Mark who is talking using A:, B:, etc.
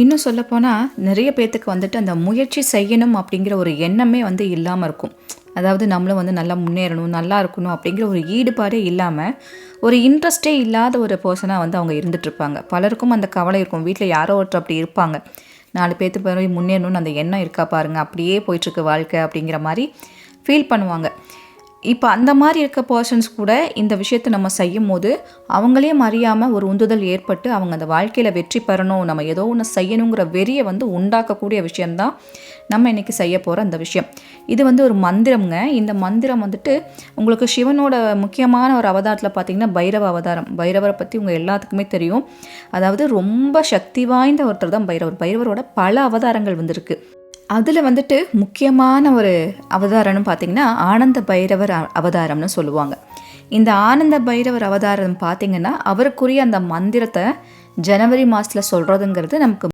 A: இன்னும் சொல்லப்போனால் நிறைய பேர்த்துக்கு வந்துட்டு அந்த முயற்சி செய்யணும் அப்படிங்கிற ஒரு எண்ணமே வந்து இல்லாமல் இருக்கும். அதாவது நம்மளும் வந்து நல்லா முன்னேறணும் நல்லா இருக்கணும் அப்படிங்கிற ஒரு ஈடுபாடே இல்லாமல் ஒரு இன்ட்ரெஸ்டே இல்லாத ஒரு பர்சனாக வந்து அவங்க இருந்துகிட்ருப்பாங்க பலருக்கும் அந்த கவலை இருக்கும். வீட்டில் யாரோ ஒருத்தர் அப்படி இருப்பாங்க. நாலு பேர்த்து போய் முன்னேறணும்னு அந்த எண்ணம் இருக்கா பாருங்கள் அப்படியே போயிட்டுருக்கு வாழ்க்கை அப்படிங்கிற மாதிரி ஃபீல் பண்ணுவாங்க. இப்போ அந்த மாதிரி இருக்க பர்சன்ஸ் கூட இந்த விஷயத்தை நம்ம செய்யும் போது அவங்களே அறியாமல் ஒரு உந்துதல் ஏற்பட்டு அவங்க அந்த வாழ்க்கையில் வெற்றி பெறணும் நம்ம ஏதோ ஒன்று செய்யணுங்கிற வெறியை வந்து உண்டாக்கக்கூடிய விஷயம்தான் நம்ம இன்றைக்கி செய்ய போகிற அந்த விஷயம். இது வந்து ஒரு மந்திரம்ங்க. இந்த மந்திரம் வந்துட்டு உங்களுக்கு சிவனோட முக்கியமான ஒரு அவதாரத்தில் பார்த்தீங்கன்னா பைரவ அவதாரம். பைரவரை பற்றி உங்கள் எல்லாத்துக்குமே தெரியும். அதாவது ரொம்ப சக்தி வாய்ந்த ஒருத்தர் தான் பைரவர். பைரவரோட பல அவதாரங்கள் வந்திருக்கு. அதில் வந்துட்டு முக்கியமான ஒரு அவதாரம்னு பார்த்தீங்கன்னா ஆனந்த பைரவர் அவதாரம்னு சொல்லுவாங்க. இந்த ஆனந்த பைரவர் அவதாரம் பார்த்தீங்கன்னா அவருக்குரிய அந்த மந்திரத்தை ஜனவரி மாதத்தில் சொல்கிறதுங்கிறது நமக்கு